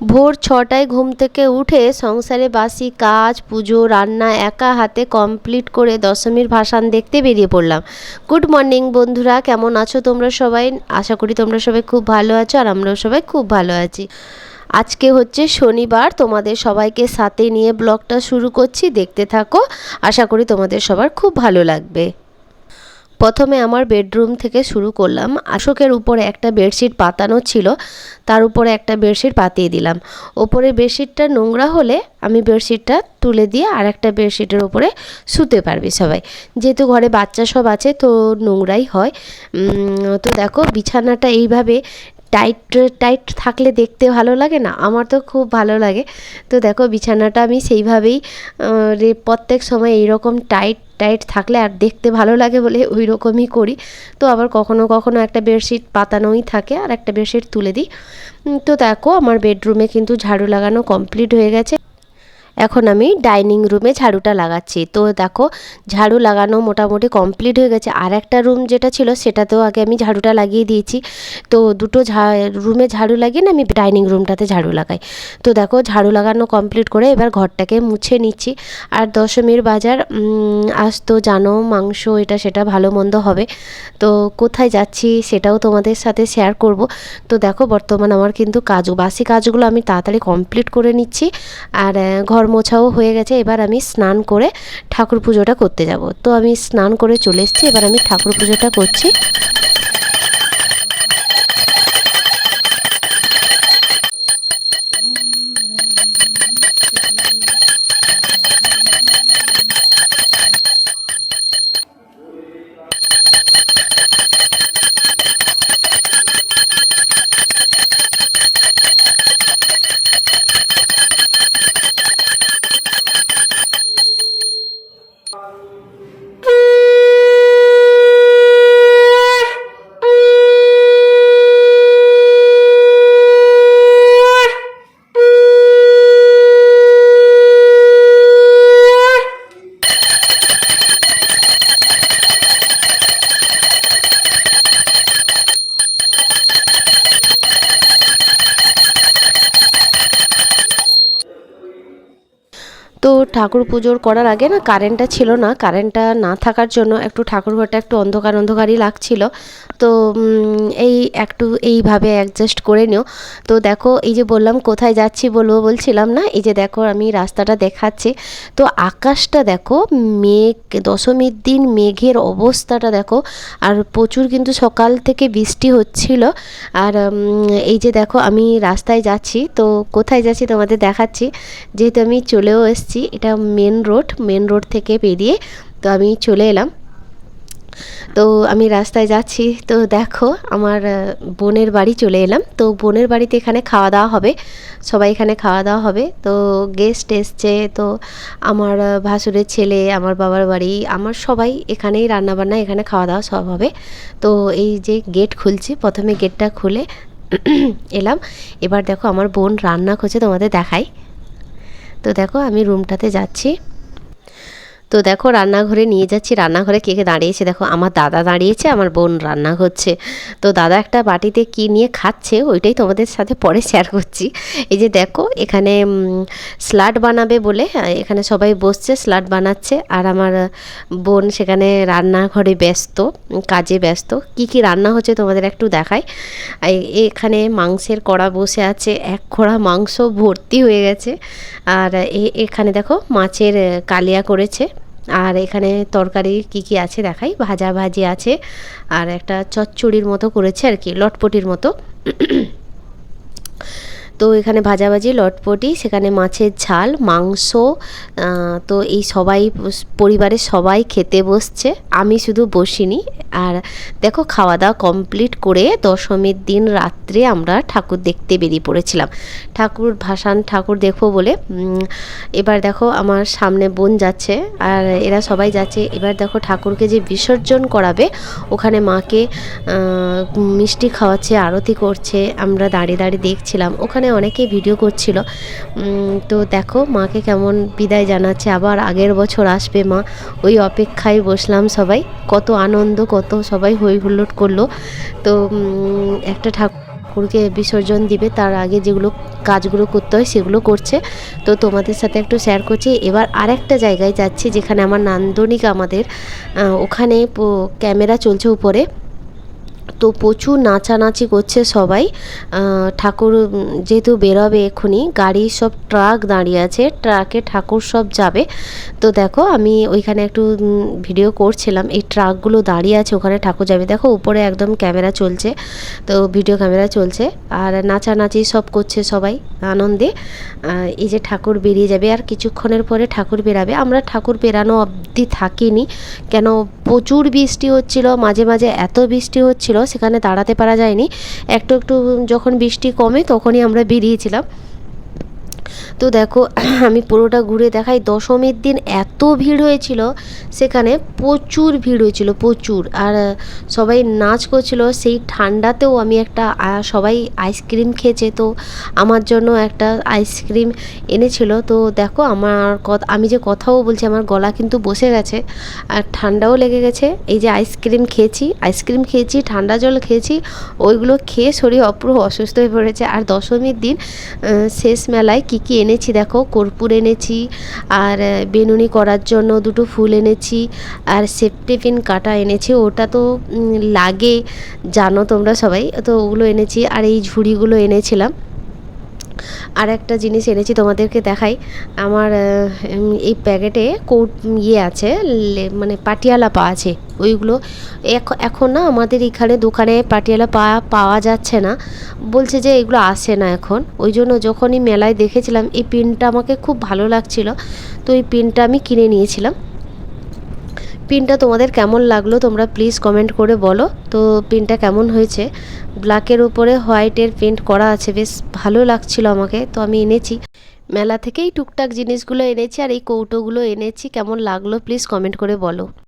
ভোর ছটায় ঘুম থেকে উঠে সংসারে বাসি কাজ, পুজো, রান্না একা হাতে কমপ্লিট করে দশমীর ভাসান দেখতে বেরিয়ে পড়লাম। গুড মর্নিং বন্ধুরা, কেমন আছো তোমরা সবাই? আশা করি তোমরা সবাই খুব ভালো আছো আর আমরাও সবাই খুব ভালো আছি। আজকে হচ্ছে শনিবার, তোমাদের সবাইকে সাথে নিয়ে ব্লগটা শুরু করছি। দেখতে থাকো, আশা করি তোমাদের সবার খুব ভালো লাগবে। প্রথমে আমার বেডরুম থেকে শুরু করলাম। আশোকের উপরে একটা বেডশিট পাতানো ছিল, তার উপরে একটা বেডশিট পাতিয়ে দিলাম। ওপরে বেডশিটটা নোংরা হলে আমি বেডশিটটা তুলে দিয়ে আর একটা বেডশিটের ওপরে শুতে পারবি সবাই। যেহেতু ঘরে বাচ্চা সব আছে, তো নোংরাই হয়। তো দেখো বিছানাটা এইভাবে টাইট টাইট থাকলে দেখতে ভালো লাগে না? আমার তো খুব ভালো লাগে। তো দেখো, বিছানাটা আমি সেইভাবেই প্রত্যেক সময় এইরকম টাইট টাইট থাকলে আর দেখতে ভালো লাগে বলে ওই রকমই করি। তো আবার কখনো কখনো একটা বেডশিট পাতানোই থাকে, আর একটা বেডশিট তুলে দিই। তো দেখো, আমার বেডরুমে কিন্তু ঝাড়ু লাগানো কমপ্লিট হয়ে গেছে। এখন আমি ডাইনিং রুমে ঝাড়ুটা লাগাচ্ছি। তো দেখো, ঝাড়ু লাগানো মোটামুটি কমপ্লিট হয়ে গেছে। আর একটা রুম যেটা ছিল, সেটাতেও আগে আমি ঝাড়ুটা লাগিয়ে দিয়েছি। তো দুটো রুমে ঝাড়ু লাগিয়ে না আমি ডাইনিং রুমটাতে ঝাড়ু লাগাই। তো দেখো, ঝাড়ু লাগানো কমপ্লিট করে এবার ঘরটাকে মুছে নিচ্ছি। আর দশমীর বাজার আজ তো জানো মাংস এটা সেটা ভালো মন্দ হবে। তো কোথায় যাচ্ছি সেটাও তোমাদের সাথে শেয়ার করব। তো দেখো, বর্তমান আমার কিন্তু কাজ, বাসি কাজগুলো আমি তাড়াতাড়ি কমপ্লিট করে নিচ্ছি। আর ঘর মোছাও হয়ে গেছে, এবার আমি স্নান করে ঠাকুর পুজোটা করতে যাব। তো আমি স্নান করে চলে এসেছি, এবার আমি ঠাকুর পুজোটা করছি। তো ঠাকুর পুজোর করার আগে না কারেন্টটা ছিল না কারেন্টটা না থাকার জন্য একটু ঠাকুরঘরটা একটু অন্ধকার অন্ধকারই লাগছিল। তো এই একটু এইভাবে অ্যাডজাস্ট করে নিও। তো দেখো, এই যে বললাম কোথায় যাচ্ছি বলব বলছিলাম না? এই যে দেখো, আমি রাস্তাটা দেখাচ্ছি। তো আকাশটা দেখো, মেঘ, দশমীর দিন মেঘের অবস্থাটা দেখো, আর প্রচুর কিন্তু সকাল থেকে বৃষ্টি হচ্ছিল। আর এই যে দেখো, আমি রাস্তায় যাচ্ছি। তো কোথায় যাচ্ছি তোমাদের দেখাচ্ছি। যেহেতু আমি চলেও এসেছি, এটা মেন রোড মেন রোড থেকে বেরিয়ে তো আমি চলে এলাম। তো আমি রাস্তায় যাচ্ছি। তো দেখো, আমার বোনের বাড়ি চলে এলাম। তো বোনের বাড়িতে এখানে খাওয়া দাওয়া হবে। সবাই এখানে খাওয়া দাওয়া হবে। তো গেস্ট এসছে। তো আমার ভাসুরের ছেলে, আমার বাবার বাড়ি, আমার সবাই এখানেই রান্নাবান্না, এখানে খাওয়া দাওয়া সব হবে। তো এই যে গেট খুলছি, প্রথমে গেটটা খুলে এলাম। এবার দেখো, আমার বোন রান্না করছে তোমাদের দেখাই। তো দেখো, আমি রুমটাতে যাচ্ছি। তো দেখো রান্নাঘরে নিয়ে যাচ্ছি, রান্নাঘরে কে কে দাঁড়িয়েছে দেখো, আমার দাদা দাঁড়িয়েছে, আমার বোন রান্না করছে। তো দাদা একটা বাটিতে কি নিয়ে খাচ্ছে ওইটাই তোমাদের সাথে পরে শেয়ার করছি। এই যে দেখো, এখানে স্লাড বানাবে বলে, এখানে সবাই বসছে স্লাড বানাচ্ছে, আর আমার বোন সেখানে রান্নাঘরে ব্যস্ত, কাজে ব্যস্ত। কি কি রান্না হচ্ছে তোমাদের একটু দেখাই। এখানে মাংসের কড়া বসে আছে, এক খোড়া মাংস ভর্তি হয়ে গেছে। আর এখানে দেখো মাছের, কালিয়া করেছে। আর এখানে তরকারি কি কি আছে দেখাই? ভাজা ভাজি আছে, আর একটা চচ্চড়ির মতো করেছে আর কি, লটপটির মতো। তো এখানে ভাজাভাজি, লটপটি, সেখানে মাছের ঝাল, মাংস তো এই সবাই, পরিবারের সবাই খেতে বসছে। আমি শুধু বসিনি। আর দেখো খাওয়া দাওয়া কমপ্লিট করে দশমীর দিন রাত্রে আমরা ঠাকুর দেখতে বেরিয়ে পড়েছিলাম। ঠাকুর, ভাসান ঠাকুর দেখব বলে এবার দেখো আমার সামনে বোন যাচ্ছে। আর এরা সবাই যাচ্ছে। এবার দেখো ঠাকুরকে যে বিসর্জন করাবে, ওখানে মাকে মিষ্টি খাওয়াচ্ছে, আরতি করছে। আমরা দাঁড়িয়ে দাঁড়িয়ে দেখছিলাম। ওখানে অনেকে ভিডিও করছিল। তো দেখো, মাকে কেমন বিদায় জানাচ্ছে। আবার আগের বছর আসবে মা। ওই অপেক্ষায় বসলাম সবাই। কত আনন্দ, কত সবাই হই হুল্লোড় করল। তো একটা ঠাকুর ঠাকুরকে বিসর্জন দিবে। তার আগে যেগুলো কাজগুলো করতে হয় সেগুলো করছে। তো তোমাদের সাথে একটু শেয়ার করছি। এবার আরেকটা জায়গায় যাচ্ছি, যেখানে আমার নান্দনিক আমাদের ওখানে ক্যামেরা চলছে উপরে। তো প্রচুর নাচানাচি করছে সবাই। ঠাকুর যেহেতু বেরোবে এক্ষুনি গাড়ি সব ট্রাক দাঁড়িয়ে আছে, ট্রাকে ঠাকুর সব যাবে। তো দেখো, আমি ওইখানে একটু ভিডিও করছিলাম, এই ট্রাকগুলো দাঁড়িয়ে আছে, ওখানে ঠাকুর যাবে। দেখো, উপরে একদম ক্যামেরা চলছে, তো ভিডিও ক্যামেরা চলছে, আর নাচানাচি সব করছে সবাই আনন্দে। এই যে ঠাকুর বেরিয়ে যাবে, আর কিছুক্ষণের পরে ঠাকুর বেরাবে। আমরা ঠাকুর বেরানো অবধি থাকিনি, কেন প্রচুর বৃষ্টি হচ্ছিল, মাঝে মাঝে এত বৃষ্টি হচ্ছিল, সেখানে দাঁড়াতে পারা যায়নি। একটু একটু যখন বৃষ্টি কমে তখনই আমরা বেরিয়েছিলাম। তো দেখো, আমি পুরোটা ঘুরে দেখাই। দশমীর দিন এত ভিড় হয়েছিল, সেখানে প্রচুর ভিড় হয়েছিল, প্রচুর। আর সবাই নাচ করছিল, সেই ঠান্ডাতেও আমি একটা সবাই আইসক্রিম খেয়েছে। তো আমার জন্য একটা আইসক্রিম এনেছিল। তো দেখো, আমার আমি যে কথাও বলছি, আমার গলা কিন্তু বসে গেছে। আর ঠান্ডাও লেগে গেছে। এই যে আইসক্রিম খেয়েছি আইসক্রিম খেয়েছি, ঠান্ডা জল খেয়েছি, ওইগুলো খেয়ে শরীর অপুরো অসুস্থ হয়ে পড়েছে। আর দশমীর দিন শেষ মেলায় কী কী এনেছি দেখো? কর্পূর এনেছি আর বেনুনি করার জন্য দুটো ফুল এনেছি আর সেফটি পিন কাটা এনেছি। ওটা তো লাগে, জানো তোমরা সবাই? তো ওগুলো এনেছি আর এই ঝুড়িগুলো এনেছিলাম। আর একটা জিনিস এনেছি তোমাদেরকে দেখাই। আমার এই প্যাকেটে কোট ইয়ে আছে মানে পাটিয়ালা পা আছে, ওইগুলো। এখন না আমাদের এখানে দোকানে পাটিয়ালা পা পাওয়া যাচ্ছে না। বলছে যে এগুলো আসে না এখন। ওই জন্য যখনই মেলায় দেখেছিলাম, এই পিনটা আমাকে খুব ভালো লাগছিল। তো এই পিনটা আমি কিনে নিয়েছিলাম। পিনটা তোমাদের কেমন লাগল তোমরা প্লিজ কমেন্ট করে বলো। তো পিনটা কেমন হয়েছে? ব্ল্যাকের উপরে হোয়াইটের পেন্ট করা আছে, বেশ ভালো লাগছিল আমাকে। তো আমি এনেছি। মেলা থেকেই টুকটাক জিনিসগুলো এনেছি আর এই কৌটোগুলো এনেছি। কেমন লাগল প্লিজ কমেন্ট করে বলো।